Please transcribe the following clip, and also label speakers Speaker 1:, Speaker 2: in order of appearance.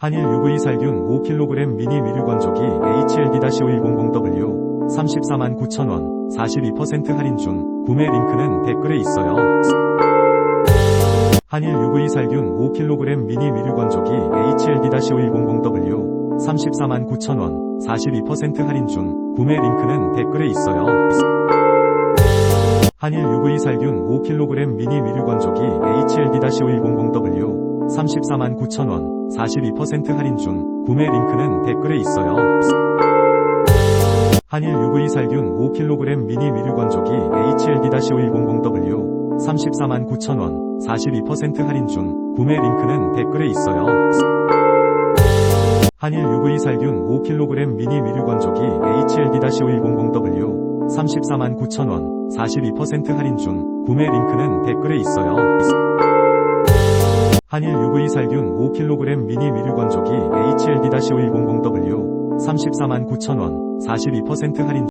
Speaker 1: 한일 UV 살균 5kg 미니 위류 건조기 HLD-510W 34만 9천원 42% 할인 중 구매 링크는 댓글에 있어요. 한일 UV 살균 5kg 미니 위류 건조기 HLD-510W 34만 9천원 42% 할인 중 구매 링크는 댓글에 있어요. 한일 UV 살균 5kg 미니 위류 건조기 HLD-510W 34만 9천원 42% 할인 중 구매 링크는 댓글에 있어요. 한일 UV 살균 5kg 미니 위류 건조기 HLD-510W 34만 9천원 42% 할인 중 구매 링크는 댓글에 있어요. 한일 UV 살균 5kg 미니 위류 건조기 HLD-510W 34만 9천원 42% 할인 중 구매 링크는 댓글에 있어요. 한일 UV 살균 5kg 미니 위류 건조기 HLD-510W 34만 9천원 42% 할인